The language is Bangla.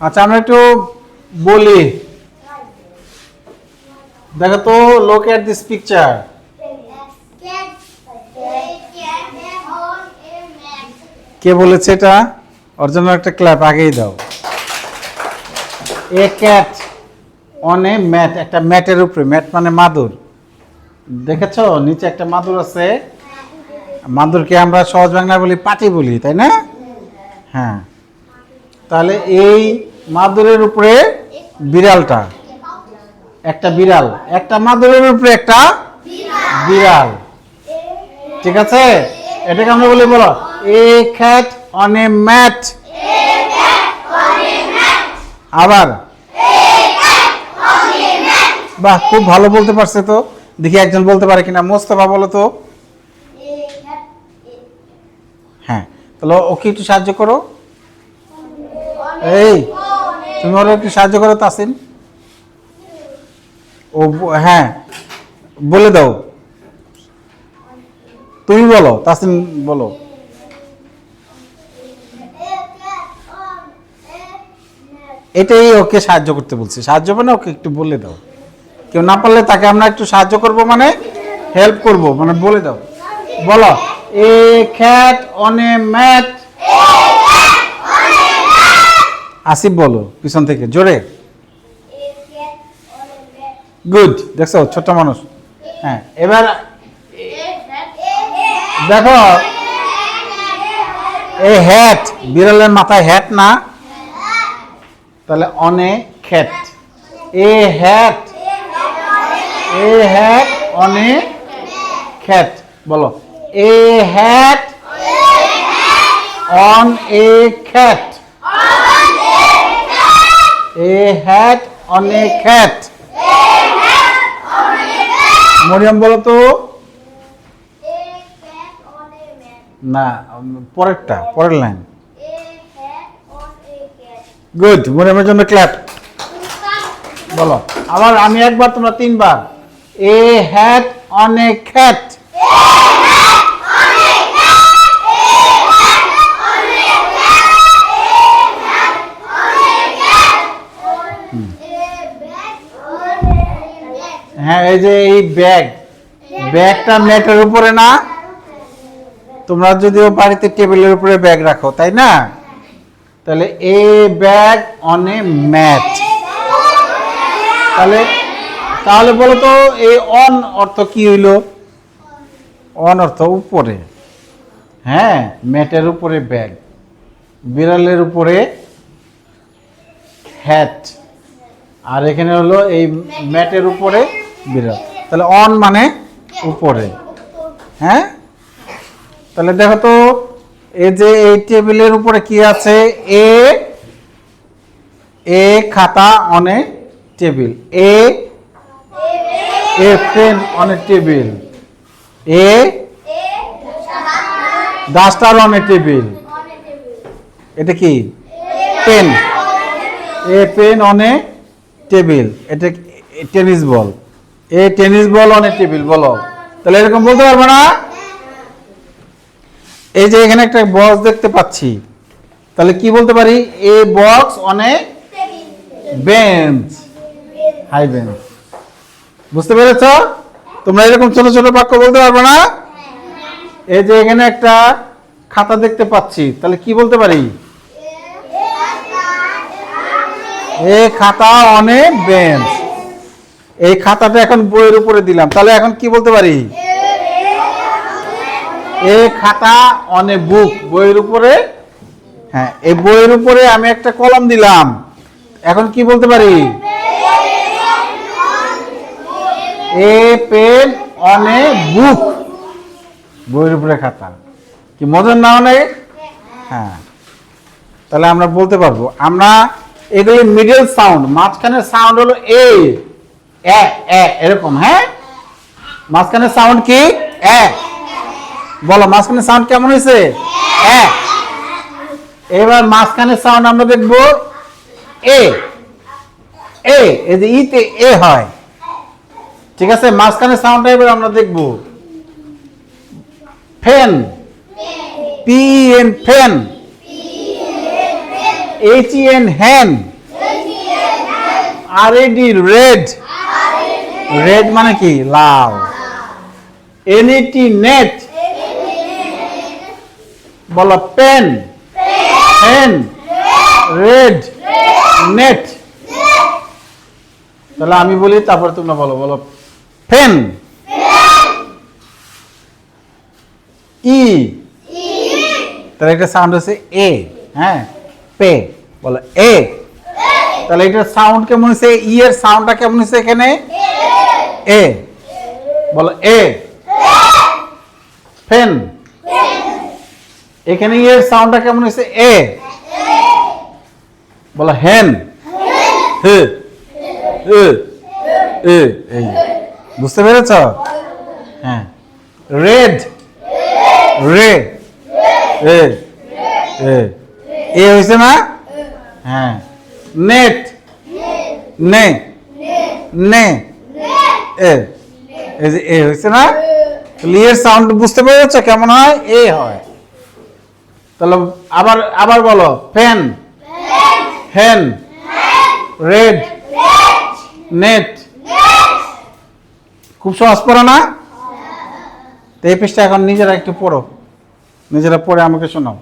আচ্ছা আমরা একটু বলি। দেখো তো লোক এট দিস পিকচার কে বলেছে এটা? ওর জন্য একটা ক্ল্যাপ আগেই দাও। A cat on a mat একটা ম্যাটের উপরে, ম্যাট মানে মাদুর। দেখেছ? নিচে একটা মাদুর আছে। মাদুরকে আমরা সহজ বাংলায় বলি পাটি বলি, তাই না? হ্যাঁ। তাহলে এই মাদুরের উপরে বিড়ালটা। একটা বিড়াল। একটা মাদুরের উপরে একটা বিড়াল। ঠিক আছে? এটাকে আমরা বলি বলো, a cat on a mat. আবার, বাহ, খুব ভালো বলতে পারছে তো। দেখি একজন বলতে পারে কিনা। মোস্তফা, বলো তো। হ্যাঁ তাহলে ওকে একটু সাহায্য করো। এই, তুমি ওরা একটু সাহায্য করো, তাসিন। ও হ্যাঁ বলে দাও। তুমি বলো, তাসিন বলো। এটাই ওকে সাহায্য করতে বলছি। সাহায্য মানে ওকে একটু বলে দাও। কেউ না পারলে তাকে আমরা একটু সাহায্য করব মানে হেল্প করব মানে বলে দাও। বলো, a cat on mat Asif বলো, পিছন থেকে, জোরে। গুড দেখছ ছোট মানুষ। হ্যাঁ এবার দেখো এই হ্যাট বিড়ালের মাথায় হ্যাট না? তাহলে অনে খ্যাট এ হ্যাট এ হ্যাট অনে খ্যাট বলো, a hat on a cat a hat on a cat Mariam, বলো তো। না পরেরটা, পরের লাইন। গুড মরিয়ামের জন্য ক্ল্যাপ বলো। আবার আমি একবার, তোমরা তিনবার। এ হ্যাট অন এ হ্যাঁ এই যে এই ব্যাগ ব্যাগটা নেটের উপরে না? তোমরা যদিও বাড়িতে টেবিলের উপরে ব্যাগ রাখো, তাই না? তাহলে a bag on a mat তাহলে তাহলে বলো তো এই অন অর্থ কি হইল? অন অর্থ উপরে। হ্যাঁ ম্যাটের উপরে ব্যাগ বিড়ালের উপরে হ্যাট আর এখানে হলো এই ম্যাটের উপরে বিড়াল তাহলে অন মানে উপরে। হ্যাঁ? তাহলে দেখো তো, এই যে এই টেবিলের উপরে কি আছে? এ এ খাতা on table a a pen on table a duster on table এটা কি? Pen a pen on table এটা tennis ball a tennis ball on table, বলো। তাহলে এরকম বলতে পারবে না? এই যে এখানে একটা বক্স দেখতে পাচ্ছি। তাহলে কি বলতে পারি? A box on bench. High bench. বুঝতে পেরেছ? তোমরা এরকম ছোট ছোট বাক্য বলতে পারবে না? এই যে এখানে একটা খাতা দেখতে পাচ্ছি। তাহলে কি বলতে পারি? এ খাতা অনে বেঞ্চ। এই খাতাটা এখন বইয়ের উপরে দিলাম। তাহলে এখন কি বলতে পারি? এ খাতা অনে বুক বইয়ের উপরে? হ্যাঁ এই বইয়ের উপরে আমি একটা কলম দিলাম। এখন কি বলতে পারি? এ পেন অনে বুক বইয়ের উপরে খাতা। কি মজার না অনেক হ্যাঁ। তাহলে আমরা বলতে পারব, আমরা এগুলি মিডল সাউন্ড মাঝখানে সাউন্ড হলো এ এরকম হ্যাঁ? মাঝখানে সাউন্ড কি? এ। বলো মাঝখানে সাউন্ড কেমন হয়েছে? এবার মাঝখানে সাউন্ড আমরা দেখব এ। এ, এই যে ইতে এ হয়। ঠিক আছে মাঝখানে সাউন্ডটা এবার আমরা দেখব। Pen. P N pen. H N hen R E D red. Red মানে কি? লাল। এন ই টি নেট বলো পেন পেন রেড নেট তাহলে আমি বলি, তারপর তোমরা বলো বলো পেন ই তাহলে এটা সাউন্ড হচ্ছে এ হ্যাঁ? পে বলো এ তাহলে এটার সাউন্ড কেমন হচ্ছে ই এর সাউন্ডটা কেমন হচ্ছে এখানে? এ। বলো, এ। ফেন। এখানে এর সাউন্ডটা কেমন হচ্ছে এ। বলো, হেন। বুঝতে পেরেছ? হ্যাঁ। রেড। রে। এ। এ হয়েছে না? হ্যাঁ। নেট। নে। নে। এ, এই যে এ হয়েছে না? ক্লিয়ার সাউন্ড বুঝতে পেরেছ? কেমন হয়? এ হয়। তাহলে আবার আবার বলো। ফ্যান হ্যান রেড নেট খুব সহজ পড়ো না? তো এই পৃষ্ঠা এখন নিজেরা একটু পড়ো। নিজেরা পড়ে আমাকে শোনাও।